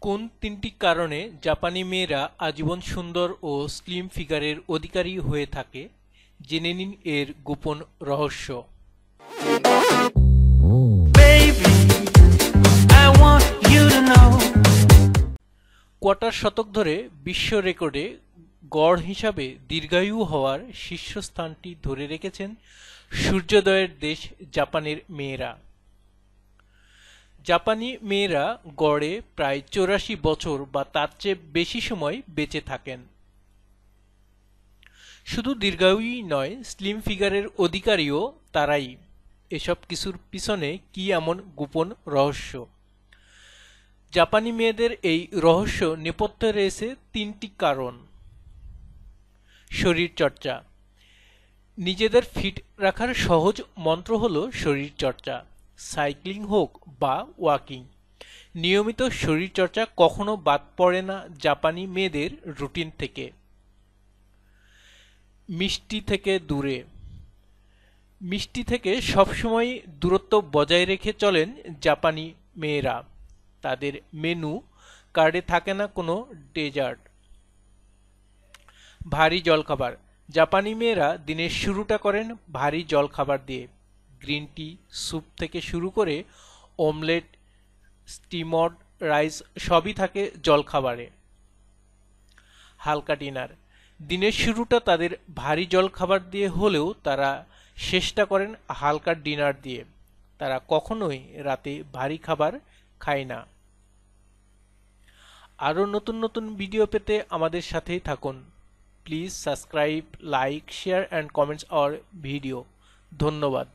কোন তিনটি কারণে জাপানি মেয়েরা আজীবন সুন্দর ও স্লিম ফিগারের অধিকারী হয়ে থাকে? জেনে নিন এর গোপন রহস্য. কোয়ার্টার শতক ধরে বিশ্ব রেকর্ডে গড় হিসাবে দীর্ঘায়ু হওয়ার শীর্ষস্থানটি ধরে রেখেছেন সূর্যোদয়ের দেশ জাপানের মেয়েরা। জাপানি মেয়েরা গড়ে প্রায় চৌরাশি বছর বা তার চেয়ে বেশি সময় বেঁচে থাকেন। শুধু দীর্ঘায়ুই নয় স্লিম ফিগারের অধিকারীও তারাই। এসব কিছুর পিছনে কি এমন গোপন রহস্য? জাপানি মেয়েদের এই রহস্য নেপথ্যে রয়েছে তিনটি কারণ। শরীর চর্চা নিজেদের ফিট রাখার সহজ মন্ত্র হল শরীর চর্চা সাইক্লিং হোক বা ওয়াকিং। নিয়মিত শরীরচর্চা কখনো বাদ পড়ে না জাপানি মেয়েদের রুটিন থেকে। মিষ্টি থেকে দূরে। মিষ্টি থেকে সবসময় দূরত্ব বজায় রেখে চলেন জাপানি মেয়েরা। তাদের মেনু কার্ডে থাকে না কোনো ডেজার্ট। ভারী জলখাবার। জাপানি মেয়েরা দিনের শুরুটা করেন ভারী জলখাবার দিয়ে। গ্রিন টি স্যুপ থেকে শুরু করে অমলেট, স্টিমড রাইস সবই থাকে জলখাবারে। হালকা ডিনার। দিনের শুরুটা তাদের ভারী জলখাবার দিয়ে হলেও তারা শেষটা করেন হালকা ডিনার দিয়ে। তারা কখনোই রাতে ভারী খাবার খায় না। আরও নতুন নতুন ভিডিও পেতে আমাদের সাথেই থাকুন। Please subscribe, like, share, and comments our video. ধন্যবাদ।